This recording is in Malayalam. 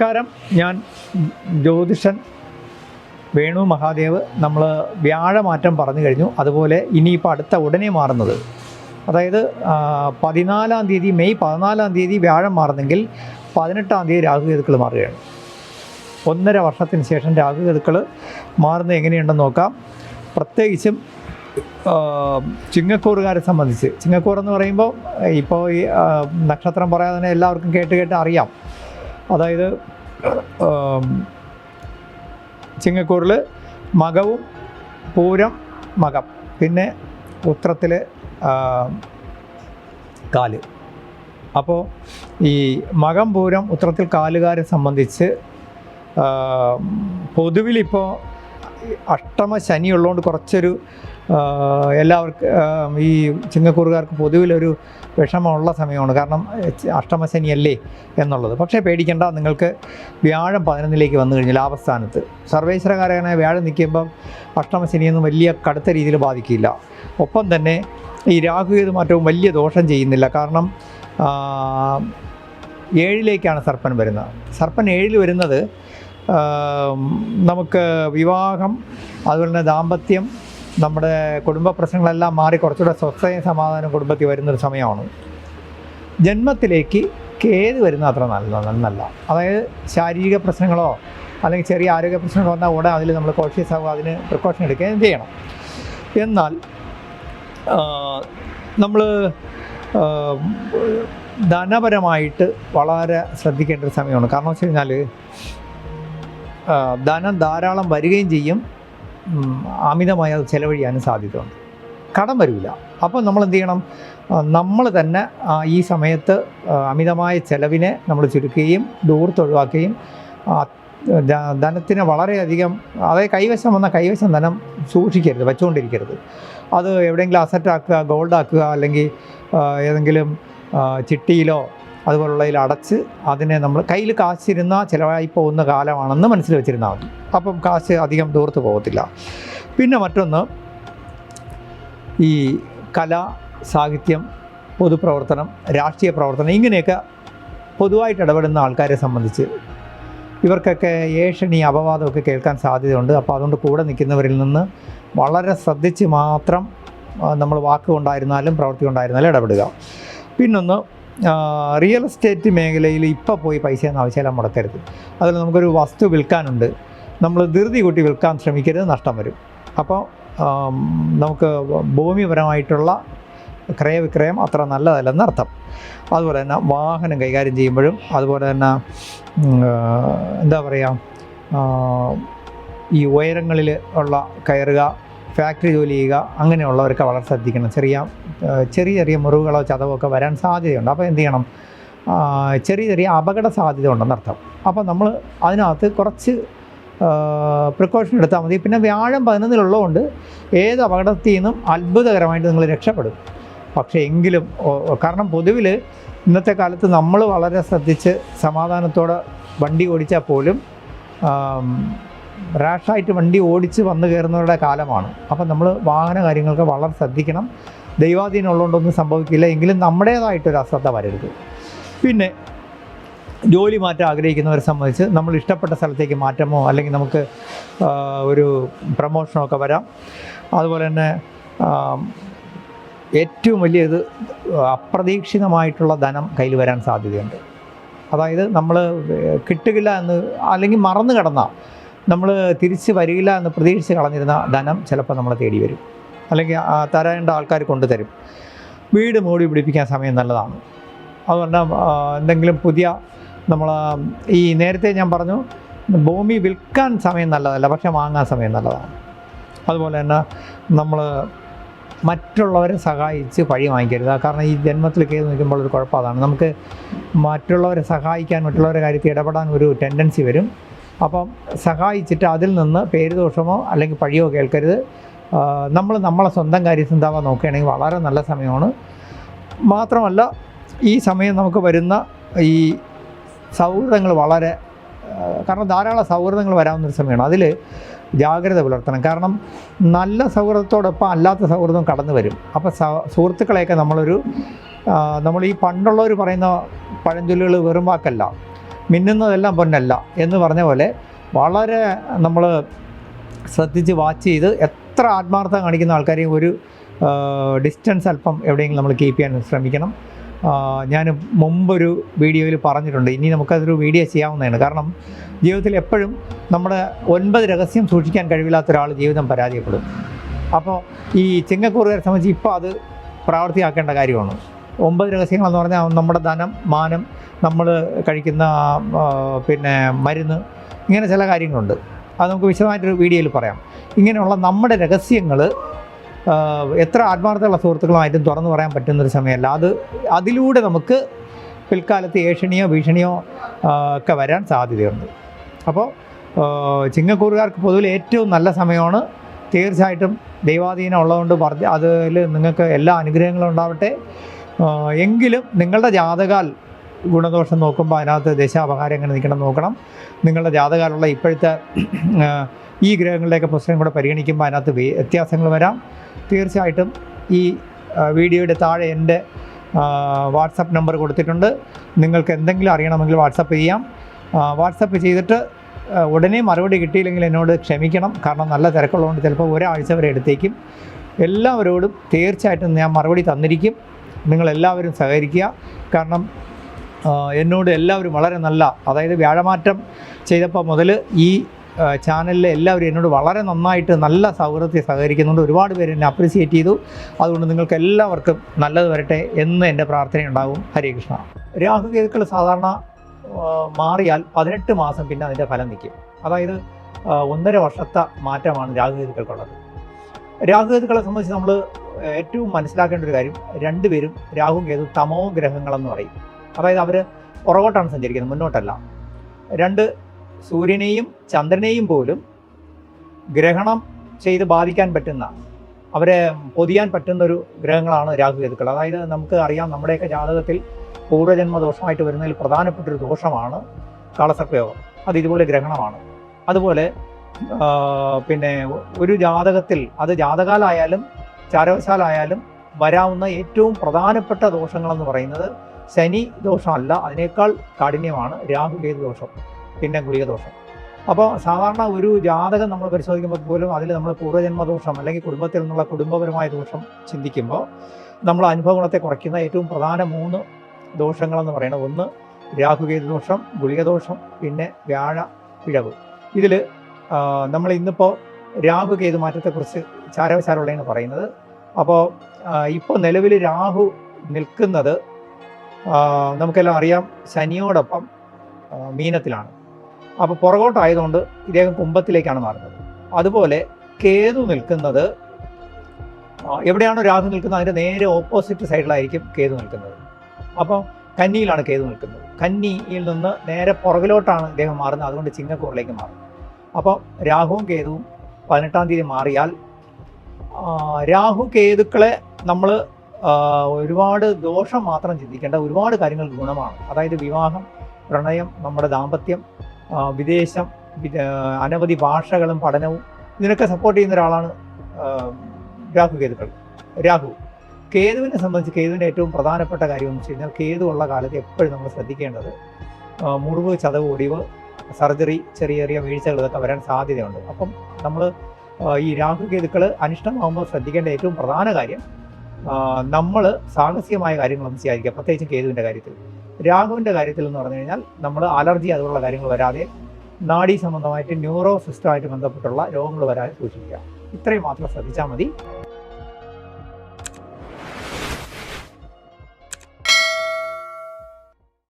നമസ്കാരം. ഞാൻ ജ്യോതിഷൻ വേണു മഹാദേവ്. നമ്മൾ വ്യാഴമാറ്റം പറഞ്ഞു കഴിഞ്ഞു. അതുപോലെ ഇനിയിപ്പോൾ അടുത്ത ഉടനെ മാറുന്നത്. അതായത് പതിനാലാം തീയതി മെയ് പതിനാലാം തീയതി വ്യാഴം മാറുന്നെങ്കിൽ പതിനെട്ടാം തീയതി രാഹുകേതുക്കൾ മാറുകയാണ്. ഒന്നര വർഷത്തിന് ശേഷം രാഹുകേതുക്കൾ മാറുന്നത് എങ്ങനെയുണ്ടെന്ന് നോക്കാം. പ്രത്യേകിച്ചും ചിങ്ങക്കൂറുകാരെ സംബന്ധിച്ച്. ചിങ്ങക്കൂർ എന്ന് പറയുമ്പോൾ ഇപ്പോൾ ഈ നക്ഷത്രം പറയാതെ തന്നെ എല്ലാവർക്കും കേട്ട് കേട്ട് അറിയാം. അതായത് ചിങ്ങക്കൂറിൽ മകവും പൂരം മകം. പിന്നെ ഉത്രത്തിൽ കാൽ. അപ്പോൾ ഈ മകം പൂരം ഉത്രത്തിൽ കാലുകാരെ സംബന്ധിച്ച് പൊതുവിലിപ്പോൾ അഷ്ടമ ശനി ഉള്ളതുകൊണ്ട് കുറച്ചൊരു എല്ലാവർക്കും ഈ ചിങ്ങക്കൂറുകാർക്ക് പൊതുവിലൊരു വിഷമമുള്ള സമയമാണ്. കാരണം അഷ്ടമശനിയല്ലേ എന്നുള്ളത്. പക്ഷേ പേടിക്കേണ്ട നിങ്ങൾക്ക് വ്യാഴം പതിനൊന്നിലേക്ക് വന്നു കഴിഞ്ഞാൽ ലാഭസ്ഥാനത്ത്. സർവേശ്വരകാരകനായ വ്യാഴം നിൽക്കുമ്പം അഷ്ടമശനിയൊന്നും വലിയ കടുത്ത രീതിയിൽ ബാധിക്കില്ല. ഒപ്പം തന്നെ ഈ രാഹുകേതു മാറ്റവും വലിയ ദോഷം ചെയ്യുന്നില്ല. കാരണം ഏഴിലേക്കാണ് സർപ്പൻ വരുന്നത്. സർപ്പൻ ഏഴിൽ വരുന്നത് നമുക്ക് വിവാഹം അതുപോലെ തന്നെ ദാമ്പത്യം നമ്മുടെ കുടുംബ പ്രശ്നങ്ങളെല്ലാം മാറി കുറച്ചുകൂടെ സ്വസ്ഥയും സമാധാനം കുടുംബത്തിൽ വരുന്നൊരു സമയമാണ്. ജന്മത്തിലേക്ക് കേത് വരുന്ന അത്ര നല്ല നന്നല്ല അതായത് ശാരീരിക പ്രശ്നങ്ങളോ അല്ലെങ്കിൽ ചെറിയ ആരോഗ്യ പ്രശ്നങ്ങളോ വന്നാൽ ഉടനെ അതിൽ നമ്മൾ കോഷ്യസ് ആവുക അതിന് പ്രിക്കോഷൻ എടുക്കുകയും ചെയ്യണം? എന്നാൽ നമ്മൾ ധനപരമായിട്ട് വളരെ ശ്രദ്ധിക്കേണ്ട ഒരു സമയമാണ്. കാരണം വെച്ച് കഴിഞ്ഞാൽ ധനം ധാരാളം വരികയും ചെയ്യും. അമിതമായി അത് ചെലവഴിയാനും സാധ്യതയുണ്ട്. കടം വരില്ല അപ്പോൾ നമ്മൾ എന്ത് ചെയ്യണം? നമ്മൾ തന്നെ ഈ സമയത്ത് അമിതമായ ചെലവിനെ നമ്മൾ ചുരുക്കുകയും ദൂർത്തൊഴിവാക്കുകയും ധനത്തിന് വളരെയധികം അതായത് കൈവശം വന്ന കൈവശം ധനം സൂക്ഷിക്കരുത് വെച്ചുകൊണ്ടിരിക്കരുത്. അത് എവിടെയെങ്കിലും അസറ്റാക്കുക ഗോൾഡാക്കുക അല്ലെങ്കിൽ ഏതെങ്കിലും ചിട്ടിയിലോ അതുപോലുള്ളതിൽ അടച്ച് അതിനെ നമ്മൾ കയ്യിൽ കാശിരുന്ന ചിലവായി പോകുന്ന കാലമാണെന്ന് മനസ്സിൽ വെച്ചിരുന്നാൽ മതി. അപ്പം കാശ് അധികം ദൂർത്ത് പോകത്തില്ല. പിന്നെ മറ്റൊന്ന് ഈ കല സാഹിത്യം പൊതുപ്രവർത്തനം രാഷ്ട്രീയ പ്രവർത്തനം ഇങ്ങനെയൊക്കെ പൊതുവായിട്ട് ഇടപെടുന്ന ആൾക്കാരെ സംബന്ധിച്ച് ഇവർക്കൊക്കെ ഏഷണി അപവാദമൊക്കെ കേൾക്കാൻ സാധ്യതയുണ്ട്. അപ്പോൾ അതുകൊണ്ട് കൂടെ നിൽക്കുന്നവരിൽ നിന്ന് വളരെ ശ്രദ്ധിച്ച് മാത്രം നമ്മൾ വാക്ക് വാക്കുകൊണ്ടായിരുന്നാലും പ്രവൃത്തി കൊണ്ടായിരുന്നാലും ഇടപെടുക. പിന്നൊന്ന് റിയൽ എസ്റ്റേറ്റ് മേഖലയിൽ ഇപ്പോൾ പോയി പൈസയൊന്നും ആവശ്യമില്ല മുടക്കരുത്. അതിൽ നമുക്കൊരു വസ്തു വിൽക്കാനുണ്ട്. നമ്മൾ ധൃതി കൂട്ടി വിൽക്കാൻ ശ്രമിക്കരുത് നഷ്ടം വരും. അപ്പോൾ നമുക്ക് ഭൂമിപരമായിട്ടുള്ള ക്രയവിക്രയം അത്ര നല്ലതല്ലെന്ന് അർത്ഥം. അതുപോലെ തന്നെ വാഹനം കൈകാര്യം ചെയ്യുമ്പോഴും അതുപോലെ തന്നെ എന്താ പറയുക ഈ ഉയരങ്ങളിൽ ഉള്ള കയറുക ഫാക്ടറി ജോലി ചെയ്യുക അങ്ങനെയുള്ളവരൊക്കെ വളരെ ശ്രദ്ധിക്കണം. ചെറിയ ചെറിയ ചെറിയ മുറിവുകളോ ചതവോ ഒക്കെ വരാൻ സാധ്യതയുണ്ട്. അപ്പോൾ എന്ത് ചെയ്യണം? ചെറിയ ചെറിയ അപകട സാധ്യത ഉണ്ടെന്നർത്ഥം അപ്പോൾ നമ്മൾ അതിനകത്ത് കുറച്ച് പ്രിക്കോഷൻ എടുത്താൽ മതി. പിന്നെ വ്യാഴം പതിനൊന്നിലുള്ളതുകൊണ്ട് ഏത് അപകടത്തിൽ നിന്നും അത്ഭുതകരമായിട്ട് നിങ്ങൾ രക്ഷപ്പെടും. പക്ഷേ എങ്കിലും കാരണം പൊതുവിൽ ഇന്നത്തെ കാലത്ത് നമ്മൾ വളരെ ശ്രദ്ധിച്ച് സമാധാനത്തോടെ വണ്ടി ഓടിച്ചാൽ പോലും റാഷായിട്ട് വണ്ടി ഓടിച്ച് വന്നു കയറുന്നവരുടെ കാലമാണ്. അപ്പം നമ്മൾ വാഹന കാര്യങ്ങൾക്ക് വളരെ ശ്രദ്ധിക്കണം. ദൈവാധീനം ഉള്ളതുകൊണ്ടൊന്നും സംഭവിക്കില്ല. എങ്കിലും നമ്മുടേതായിട്ടൊരു അശ്രദ്ധ വരരുത്. പിന്നെ ജോലി മാറ്റം ആഗ്രഹിക്കുന്നവരെ സംബന്ധിച്ച് നമ്മൾ ഇഷ്ടപ്പെട്ട സ്ഥലത്തേക്ക് മാറ്റമോ അല്ലെങ്കിൽ നമുക്ക് ഒരു പ്രമോഷനോ ഒക്കെ വരാം. അതുപോലെ തന്നെ ഏറ്റവും വലിയ ഇത് അപ്രതീക്ഷിതമായിട്ടുള്ള ധനം കയ്യിൽ വരാൻ സാധ്യതയുണ്ട്. അതായത് നമ്മൾ കിട്ടുകില്ല എന്ന് അല്ലെങ്കിൽ മറന്നു കിടന്ന നമ്മൾ തിരിച്ച് വരികില്ല എന്ന് പ്രതീക്ഷിച്ച് കളഞ്ഞിരുന്ന ധനം ചിലപ്പോൾ നമ്മളെ തേടി വരും. അല്ലെങ്കിൽ തരേണ്ട ആൾക്കാർ കൊണ്ടുതരും വീട് മൂടി പിടിപ്പിക്കാൻ സമയം നല്ലതാണ്. അതുകൊണ്ട് എന്തെങ്കിലും പുതിയ നമ്മൾ ഈ നേരത്തെ ഞാൻ പറഞ്ഞു ഭൂമി വിൽക്കാൻ സമയം നല്ലതല്ല പക്ഷെ വാങ്ങാൻ സമയം നല്ലതാണ്. അതുപോലെ തന്നെ നമ്മൾ മറ്റുള്ളവരെ സഹായിച്ച് പഴി വാങ്ങിക്കരുത്. കാരണം ഈ ജന്മത്തിൽ കയറി നിൽക്കുമ്പോൾ ഒരു കുഴപ്പം അതാണ്. നമുക്ക് മറ്റുള്ളവരെ സഹായിക്കാൻ മറ്റുള്ളവരുടെ കാര്യത്തിൽ ഇടപെടാൻ ഒരു ടെൻഡൻസി വരും. അപ്പം സഹായിച്ചിട്ട് അതിൽ നിന്ന് പേരുദോഷമോ അല്ലെങ്കിൽ പഴിയോ കേൾക്കരുത്. നമ്മൾ നമ്മളെ സ്വന്തം കാര്യചിന്താവാൻ നോക്കുകയാണെങ്കിൽ വളരെ നല്ല സമയമാണ്. മാത്രമല്ല ഈ സമയം നമുക്ക് വരുന്ന ഈ സൗഹൃദങ്ങൾ വളരെ കാരണം ധാരാളം സൗഹൃദങ്ങൾ വരാവുന്നൊരു സമയമാണ്. അതിൽ ജാഗ്രത പുലർത്തണം. കാരണം നല്ല സൗഹൃദത്തോടൊപ്പം അല്ലാത്ത സൗഹൃദം കടന്നു വരും. അപ്പോൾ സുഹൃത്തുക്കളെയൊക്കെ നമ്മളൊരു നമ്മൾ ഈ പണ്ടുള്ളവർ പറയുന്ന പഴഞ്ചൊല്ലുകൾ വെറും വാക്കല്ല. മിന്നുന്നതെല്ലാം പൊന്നല്ല എന്ന് പറഞ്ഞ പോലെ വളരെ നമ്മൾ ശ്രദ്ധിച്ച് വാച്ച് ചെയ്ത് എത്ര ആത്മാർത്ഥം കാണിക്കുന്ന ആൾക്കാരെയും ഒരു ഡിസ്റ്റൻസ് അല്പം എവിടെയെങ്കിലും നമ്മൾ കീപ്പ് ചെയ്യാൻ ശ്രമിക്കണം. ഞാൻ മുമ്പൊരു വീഡിയോയിൽ പറഞ്ഞിട്ടുണ്ട്. ഇനി നമുക്കതൊരു വീഡിയോ ചെയ്യാവുന്നതാണ്. കാരണം ജീവിതത്തിൽ എപ്പോഴും നമ്മുടെ ഒൻപത് രഹസ്യം സൂക്ഷിക്കാൻ കഴിവില്ലാത്ത ഒരാൾ ജീവിതം പരാജയപ്പെടും. അപ്പോൾ ഈ ചിങ്ങക്കൂറുകാരെ സംബന്ധിച്ച് ഇപ്പോൾ അത് പ്രാവർത്തിയാക്കേണ്ട കാര്യമാണ്. ഒമ്പത് രഹസ്യങ്ങളെന്ന് പറഞ്ഞാൽ നമ്മുടെ ധനം മാനം നമ്മൾ കഴിക്കുന്ന പിന്നെ മരുന്ന് ഇങ്ങനെ ചില കാര്യങ്ങളുണ്ട്. അത് നമുക്ക് വിശദമായിട്ടൊരു വീഡിയോയിൽ പറയാം. ഇങ്ങനെയുള്ള നമ്മുടെ രഹസ്യങ്ങൾ എത്ര ആത്മാർത്ഥമുള്ള സുഹൃത്തുക്കളുമായിട്ടും തുറന്നു പറയാൻ പറ്റുന്നൊരു സമയമല്ല. അത് അതിലൂടെ നമുക്ക് പിൽക്കാലത്ത് ഏഷണിയോ ഭീഷണിയോ ഒക്കെ വരാൻ സാധ്യതയുണ്ട്. അപ്പോൾ ചിങ്ങക്കൂറുകാർക്ക് പൊതുവിൽ ഏറ്റവും നല്ല സമയമാണ് തീർച്ചയായിട്ടും ദൈവാധീനം ഉള്ളതുകൊണ്ട് പറഞ്ഞ് അതിൽ നിങ്ങൾക്ക് എല്ലാ അനുഗ്രഹങ്ങളും ഉണ്ടാവട്ടെ. എങ്കിലും നിങ്ങളുടെ ജാതകാൽ ഗുണദോഷം നോക്കുമ്പോൾ അതിനകത്ത് ദശാപകാരം എങ്ങനെ നിൽക്കണം നോക്കണം. നിങ്ങളുടെ ജാതകാലുള്ള ഇപ്പോഴത്തെ ഈ ഗ്രഹങ്ങളുടെയൊക്കെ പുസ്തകം കൂടെ പരിഗണിക്കുമ്പോൾ അതിനകത്ത് വ്യത്യാസങ്ങൾ വരാം. തീർച്ചയായിട്ടും ഈ വീഡിയോയുടെ താഴെ എന്റെ വാട്സപ്പ് നമ്പർ കൊടുത്തിട്ടുണ്ട്. നിങ്ങൾക്ക് എന്തെങ്കിലും അറിയണമെങ്കിൽ വാട്സപ്പ് ചെയ്യാം. വാട്സപ്പ് ചെയ്തിട്ട് ഉടനെ മറുപടി കിട്ടിയില്ലെങ്കിൽ എന്നോട് ക്ഷമിക്കണം. കാരണം നല്ല തിരക്കുള്ളതുകൊണ്ട് ചിലപ്പോൾ ഒരാഴ്ച വരെ എടുത്തേക്കും. എല്ലാവരോടും തീർച്ചയായിട്ടും ഞാൻ മറുപടി തന്നിരിക്കും. നിങ്ങളെല്ലാവരും സഹകരിക്കുക. കാരണം എന്നോട് എല്ലാവരും വളരെ നല്ല അതായത് വ്യാഴമാറ്റം ചെയ്തപ്പോൾ മുതൽ ഈ ചാനലിലെ എല്ലാവരും എന്നോട് വളരെ നന്നായിട്ട് നല്ല സൗഹൃദത്തിൽ സഹകരിക്കുന്നുണ്ട്. ഒരുപാട് പേര് എന്നെ അപ്രിസിയേറ്റ് ചെയ്തു. അതുകൊണ്ട് നിങ്ങൾക്ക് എല്ലാവർക്കും നല്ലത് വരട്ടെ എന്ന് എന്റെ പ്രാർത്ഥനയുണ്ടാകും ഹരേ കൃഷ്ണ. രാഹുകേതുക്കൾ സാധാരണ മാറിയാൽ പതിനെട്ട് മാസം പിന്നെ അതിന്റെ ഫലം നിൽക്കും. അതായത് ഒന്നര വർഷത്തെ മാറ്റമാണ് രാഹുകേതുക്കൾക്കുള്ളത് രാഹുകേതുക്കളെ സംബന്ധിച്ച് നമ്മൾ ഏറ്റവും മനസ്സിലാക്കേണ്ട ഒരു കാര്യം രണ്ടുപേരും രാഹു കേതു തമോ ഗ്രഹങ്ങളെന്ന് പറയും. അതായത് അവർ പുറകോട്ടാണ് സഞ്ചരിക്കുന്നത് മുന്നോട്ടല്ല. രണ്ട് സൂര്യനെയും ചന്ദ്രനെയും പോലും ഗ്രഹണം ചെയ്ത് ബാധിക്കാൻ പറ്റുന്ന അവരെ പൊതിയാൻ പറ്റുന്ന ഒരു ഗ്രഹങ്ങളാണ് രാഹുകേതുക്കൾ അതായത് നമുക്ക് അറിയാം നമ്മുടെയൊക്കെ ജാതകത്തിൽ പൂർവജന്മ ദോഷമായിട്ട് വരുന്നതിൽ പ്രധാനപ്പെട്ട ഒരു ദോഷമാണ് കാളസർപ്പയോഗം. അത് ഇതുപോലെ ഗ്രഹണമാണ്. അതുപോലെ പിന്നെ ഒരു ജാതകത്തിൽ അത് ജാതകാലായാലും ചാരവശാലായാലും വരാവുന്ന ഏറ്റവും പ്രധാനപ്പെട്ട ദോഷങ്ങളെന്ന് പറയുന്നത് ശനി ദോഷമല്ല. അതിനേക്കാൾ കാഠിന്യമാണ് രാഹുകേതു ദോഷം? പിന്നെ ഗുളിക ദോഷം. അപ്പോൾ സാധാരണ ഒരു ജാതകം നമ്മൾ പരിശോധിക്കുമ്പോൾ പോലും അതിൽ നമ്മൾ പൂർവജന്മ ദോഷം അല്ലെങ്കിൽ കുടുംബത്തിൽ നിന്നുള്ള കുടുംബപരമായ ദോഷം ചിന്തിക്കുമ്പോൾ നമ്മൾ അനുഭവ ഗുണത്തെ കുറയ്ക്കുന്ന ഏറ്റവും പ്രധാന മൂന്ന് ദോഷങ്ങളെന്ന് പറയുന്നത് ഒന്ന് രാഹുകേതു ദോഷം ഗുളിക ദോഷം പിന്നെ വ്യാഴ പിഴവ്. ഇതിൽ നമ്മൾ ഇന്നിപ്പോൾ രാഹുകേതു മാറ്റത്തെക്കുറിച്ച് ചാരവശാലുള്ളതെന്ന് പറയുന്നത്. അപ്പോൾ ഇപ്പോൾ നിലവിൽ രാഹു നിൽക്കുന്നത് നമുക്കെല്ലാം അറിയാം ശനിയോടൊപ്പം മീനത്തിലാണ്. അപ്പോൾ പുറകോട്ടായതുകൊണ്ട് ഇദ്ദേഹം കുംഭത്തിലേക്കാണ് മാറുന്നത്. അതുപോലെ കേതു നിൽക്കുന്നത് എവിടെയാണോ രാഹു നിൽക്കുന്നത് അതിന്റെ നേരെ ഓപ്പോസിറ്റ് സൈഡിലായിരിക്കും കേതു നിൽക്കുന്നത്. അപ്പോൾ കന്നിയിലാണ് കേതു നിൽക്കുന്നത്. കന്നിയിൽ നിന്ന് നേരെ പുറകിലോട്ടാണ് ഇദ്ദേഹം മാറുന്നത്. അതുകൊണ്ട് ചിങ്ങക്കൂറിലേക്ക് മാറും. അപ്പോൾ രാഹുവും കേതുവും പതിനെട്ടാം തീയതി മാറിയാൽ രാഹു കേതുക്കളെ നമ്മൾ ഒരുപാട് ദോഷം മാത്രം ചിന്തിക്കേണ്ട ഒരുപാട് കാര്യങ്ങൾ ഗുണമാണ്. അതായത് വിവാഹം പ്രണയം നമ്മുടെ ദാമ്പത്യം വിദേശം അനവധി ഭാഷകളും പഠനവും ഇതിനൊക്കെ സപ്പോർട്ട് ചെയ്യുന്ന ഒരാളാണ് രാഹു കേതുക്കൾ. രാഹു കേതുവിനെ സംബന്ധിച്ച് കേതുവിന്റെ ഏറ്റവും പ്രധാനപ്പെട്ട കാര്യം എന്ന് വെച്ച് കഴിഞ്ഞാൽ കേതു ഉള്ള കാലത്ത് എപ്പോഴും നമ്മൾ ശ്രദ്ധിക്കേണ്ടത് മുറിവ് ചതവ് ഒടിവ് സർജറി ചെറിയ ചെറിയ വീഴ്ചകൾ ഇതൊക്കെ വരാൻ സാധ്യതയുണ്ട്. അപ്പം നമ്മൾ ഈ രാഹു കേതുക്കൾ അനിഷ്ടമാകുമ്പോൾ ശ്രദ്ധിക്കേണ്ട ഏറ്റവും പ്രധാന കാര്യം നമ്മൾ സാഹസികമായ കാര്യങ്ങളൊന്നും ചെയ്യാതിരിക്കുക. പ്രത്യേകിച്ച് കേതുവിന്റെ കാര്യത്തിൽ. രാഘുവിന്റെ കാര്യത്തിൽ എന്ന് പറഞ്ഞു കഴിഞ്ഞാൽ നമ്മൾ അലർജി അതുപോലുള്ള കാര്യങ്ങൾ വരാതെ നാഡീ സംബന്ധമായിട്ട് ന്യൂറോ സിസ്റ്റമായിട്ട് ബന്ധപ്പെട്ടുള്ള രോഗങ്ങൾ വരാതെ സൂക്ഷിക്കുക. ഇത്രയും മാത്രം ശ്രദ്ധിച്ചാൽ മതി.